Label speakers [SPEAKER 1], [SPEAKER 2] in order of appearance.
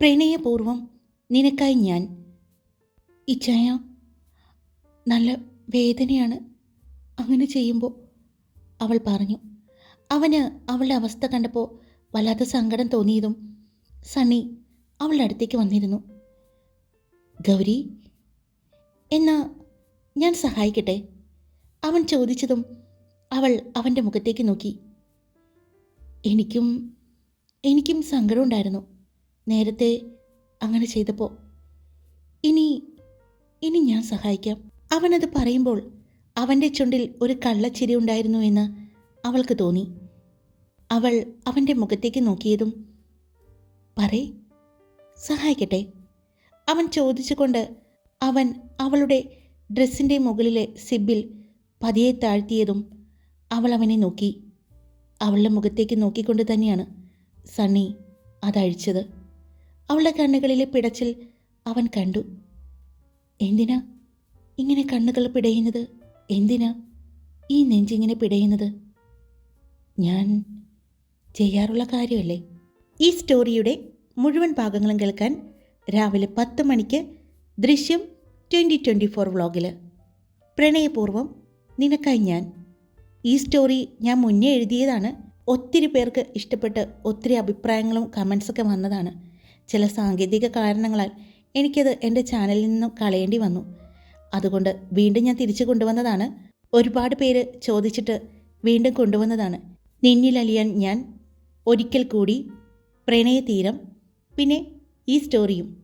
[SPEAKER 1] പ്രണയപൂർവം നിനക്കായി ഞാൻ ഇച്ചായ നല്ല വേദനയാണ്. അങ്ങനെ ചെയ്യുമ്പോൾ അവൾ പറഞ്ഞു അവന് അവളുടെ അവസ്ഥ കണ്ടപ്പോൾ വല്ലാത്ത സങ്കടം തോന്നിയതും സണ്ണി അവളുടെ അടുത്തേക്ക് വന്നിരുന്നു. ഗൗരി എന്നാ ഞാൻ സഹായിക്കട്ടെ? അവൻ ചോദിച്ചതും അവൾ അവന്റെ മുഖത്തേക്ക് നോക്കി. എനിക്കും എനിക്കും സങ്കടമുണ്ടായിരുന്നു നേരത്തെ അങ്ങനെ ചെയ്തപ്പോൾ ഇനി ഇനി ഞാൻ സഹായിക്കാം. അവനത് പറയുമ്പോൾ അവന്റെ ചുണ്ടിൽ ഒരു കള്ളച്ചിരി ഉണ്ടായിരുന്നു എന്ന് അവൾക്ക് തോന്നി. അവൾ അവന്റെ മുഖത്തേക്ക് നോക്കിയതും പറയ് സഹായിക്കട്ടെ. അവൻ ചോദിച്ചുകൊണ്ട് അവൻ അവളുടെ ഡ്രസ്സിന്റെ മുകളിലെ സിബിൽ പതിയെ താഴ്ത്തിയതും അവൾ അവനെ നോക്കി. അവളുടെ മുഖത്തേക്ക് നോക്കിക്കൊണ്ട് തന്നെയാണ് സണ്ണി അതഴിച്ചത്. അവളുടെ കണ്ണുകളിലെ പിടച്ചിൽ അവൻ കണ്ടു. എന്തിനാ ഇങ്ങനെ കണ്ണുകൾ പിടയുന്നത്? എന്തിനാ ഈ നെഞ്ചിങ്ങനെ പിടയുന്നത്? ഞാൻ ചെയ്യാറുള്ള കാര്യമല്ലേ? ഈ സ്റ്റോറിയുടെ മുഴുവൻ ഭാഗങ്ങളും കേൾക്കാൻ രാവിലെ പത്ത് മണിക്ക് ദൃശ്യം ട്വന്റി ട്വന്റി ഫോർ വ്ളോഗിൽ പ്രണയപൂർവം നിനക്കായി ഞാൻ. ഈ സ്റ്റോറി ഞാൻ മുന്നേ എഴുതിയതാണ്. ഒത്തിരി പേർക്ക് ഇഷ്ടപ്പെട്ട് ഒത്തിരി അഭിപ്രായങ്ങളും കമൻസൊക്കെ വന്നതാണ്. ചില സാങ്കേതിക കാരണങ്ങളാൽ എനിക്കത് എന്റെ ചാനലിൽ നിന്നും കളയേണ്ടി വന്നു. അതുകൊണ്ട് വീണ്ടും ഞാൻ തിരിച്ചു കൊണ്ടുവന്നതാണ്. ഒരുപാട് പേര് ചോദിച്ചിട്ട് വീണ്ടും കൊണ്ടുവന്നതാണ്. നിന്നിലലിയാൻ ഞാൻ ഒരിക്കൽ കൂടി പ്രണയതീരം പിന്നെ ഈ സ്റ്റോറിയും